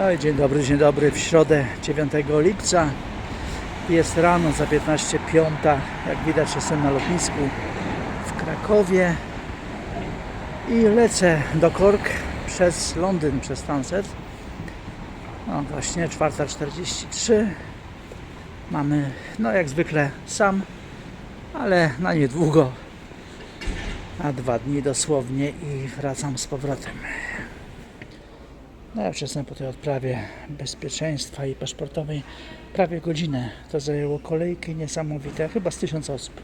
No dzień dobry, dzień dobry. W środę 9 lipca jest rano za 15.05. Jak widać jestem na lotnisku w Krakowie i lecę do Kork przez Londyn, przez Stansted. No właśnie 4.43. Mamy, no jak zwykle sam, ale na niedługo. Na dwa dni dosłownie i wracam z powrotem. No ja jestem po tej odprawie bezpieczeństwa i paszportowej prawie godzinę. To zajęło kolejki niesamowite, chyba z tysiąc osób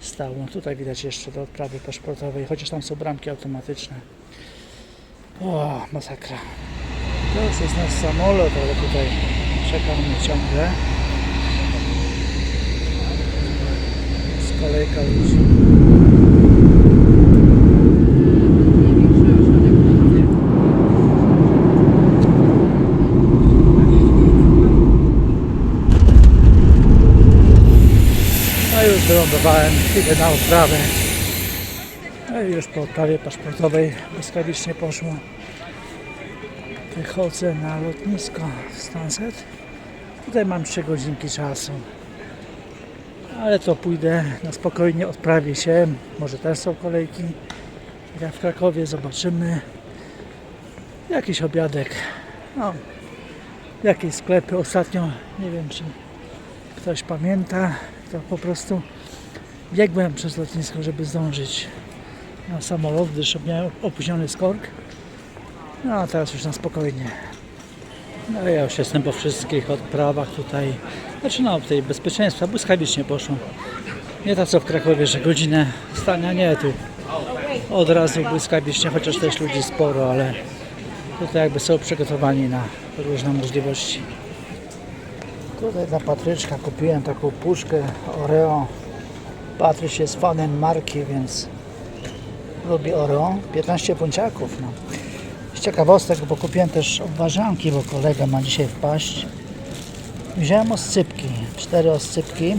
stało. Tutaj widać jeszcze do odprawy paszportowej, chociaż tam są bramki automatyczne. O, masakra. To jest nasz samolot, ale tutaj czekamy ciągle. Jest kolejka już wylądowałem, idę na odprawę. No i już po odprawie paszportowej błyskawicznie poszło. Wychodzę na lotnisko w Stansted. Tutaj mam 3 godzinki czasu. Ale to pójdę na spokojnie, odprawię się. Może też są kolejki. Jak w Krakowie zobaczymy. Jakiś obiadek. No, jakieś sklepy ostatnio, nie wiem czy ktoś pamięta, to po prostu biegłem przez lotnisko, żeby zdążyć na samolot, gdyż miałem opóźniony skork. No a teraz już na spokojnie. No ja już jestem po wszystkich odprawach tutaj. Znaczy no, tutaj bezpieczeństwa błyskawicznie poszło. Nie tak co w Krakowie, że godzinę stania, nie tu. Od razu błyskawicznie, chociaż też ludzi sporo, ale tutaj jakby są przygotowani na różne możliwości. Tutaj dla Patryczka kupiłem taką puszkę Oreo. Patryś jest fanem marki, więc lubi Oreo. 15 punciaków. No. Z ciekawostek, bo kupiłem też obwarzanki, bo kolega ma dzisiaj wpaść. Wziąłem oscypki, cztery oscypki.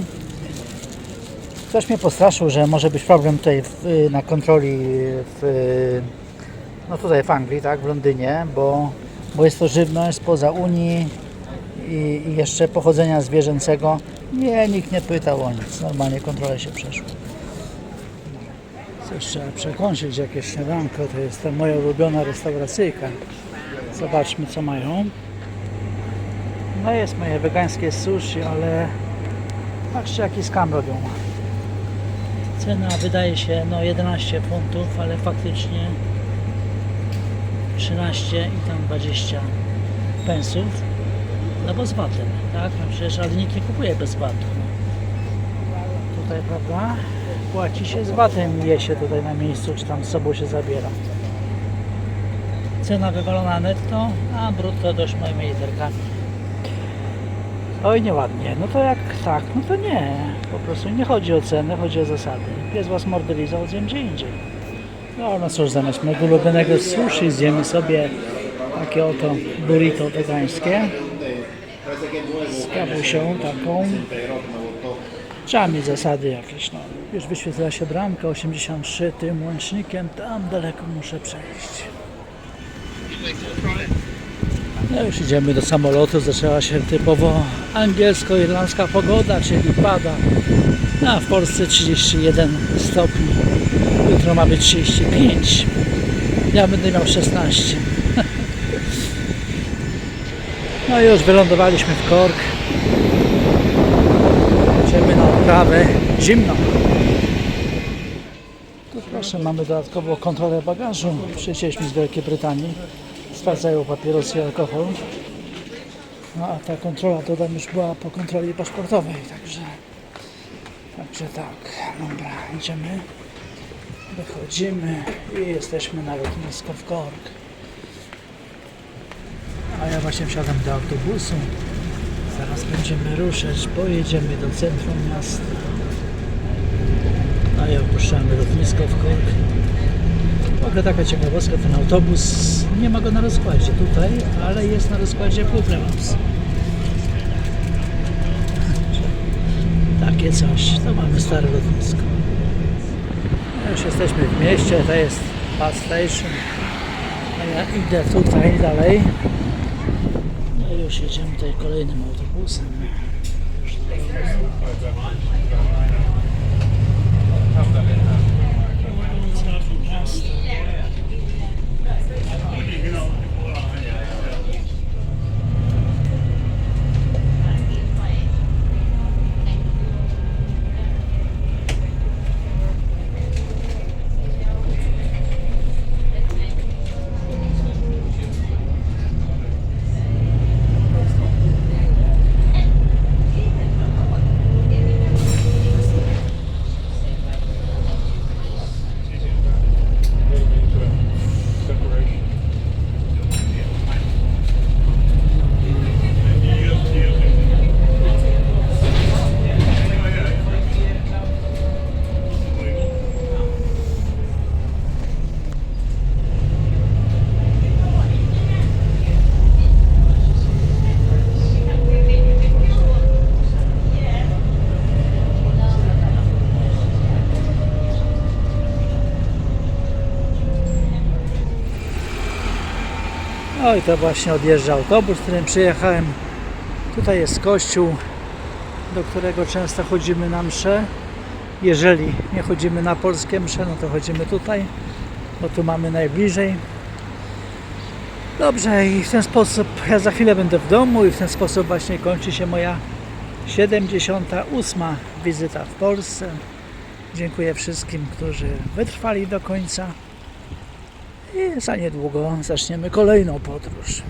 Ktoś mnie postraszył, że może być problem tutaj w, na kontroli w, no tutaj w Anglii, tak, w Londynie, bo, bo jest to żywność spoza Unii, i, i jeszcze pochodzenia zwierzęcego. Nie, nikt nie pytał o nic. Normalnie kontrolę się przeszło. Coś trzeba przekąsić, jakieś śniadanko. To jest ta moja ulubiona restauracyjka. Zobaczmy, co mają. No jest moje wegańskie sushi, ale patrzcie, jaki skam robią. Cena wydaje się no 11 funtów, ale faktycznie 13 i tam 20 pensów. No bo z VAT-em, tak? No przecież ale nikt nie kupuje bez VAT-u. Tutaj, prawda? Płaci się z VAT-em, je się tutaj na miejscu, czy tam z sobą się zabiera. Cena wywalona netto, a brutto dość moimi literkami. Oj, nieładnie. No to jak tak, no to nie. Po prostu nie chodzi o cenę, chodzi o zasady. Pies was mordę lizał, zjem gdzie indziej. No, no cóż, zamiast mojego ulubionego sushi zjemy sobie takie oto burrito wegańskie z kawusią taką. Trzeba mieć zasady jakieś. No. Już wyświetla się bramka 83 tym łącznikiem. Tam daleko muszę przejść. No już idziemy do samolotu. Zaczęła się typowo angielsko-irlandzka pogoda, czyli pada. No, a w Polsce 31 stopni. Jutro ma być 35. Ja będę miał 16. No i już wylądowaliśmy w Kork. Idziemy na odprawę. Zimno. Tu proszę, mamy dodatkową kontrolę bagażu. Przyjechaliśmy z Wielkiej Brytanii. Sprawdzają papierosy i alkohol. No a ta kontrola to tam już była po kontroli paszportowej, także także tak. Dobra, idziemy. Wychodzimy i jesteśmy na lotnisku w Kork. A ja właśnie wsiadam do autobusu. Zaraz będziemy ruszać, pojedziemy do centrum miasta. A ja opuszczamy lotnisko w Kork. W ogóle taka ciekawostka, ten autobus nie ma go na rozkładzie tutaj, ale jest na rozkładzie Google Takie coś, to mamy stare lotnisko. Już jesteśmy w mieście, to jest bus station. A ja idę tutaj dalej. Już jedziemy tutaj kolejnym autobusem. No i to właśnie odjeżdża autobus, którym przyjechałem. Tutaj jest kościół, do którego często chodzimy na msze. Jeżeli nie chodzimy na polskie msze, no to chodzimy tutaj, bo tu mamy najbliżej. Dobrze, i w ten sposób ja za chwilę będę w domu i w ten sposób właśnie kończy się moja 78. wizyta w Polsce. Dziękuję wszystkim, którzy wytrwali do końca. I za niedługo zaczniemy kolejną podróż.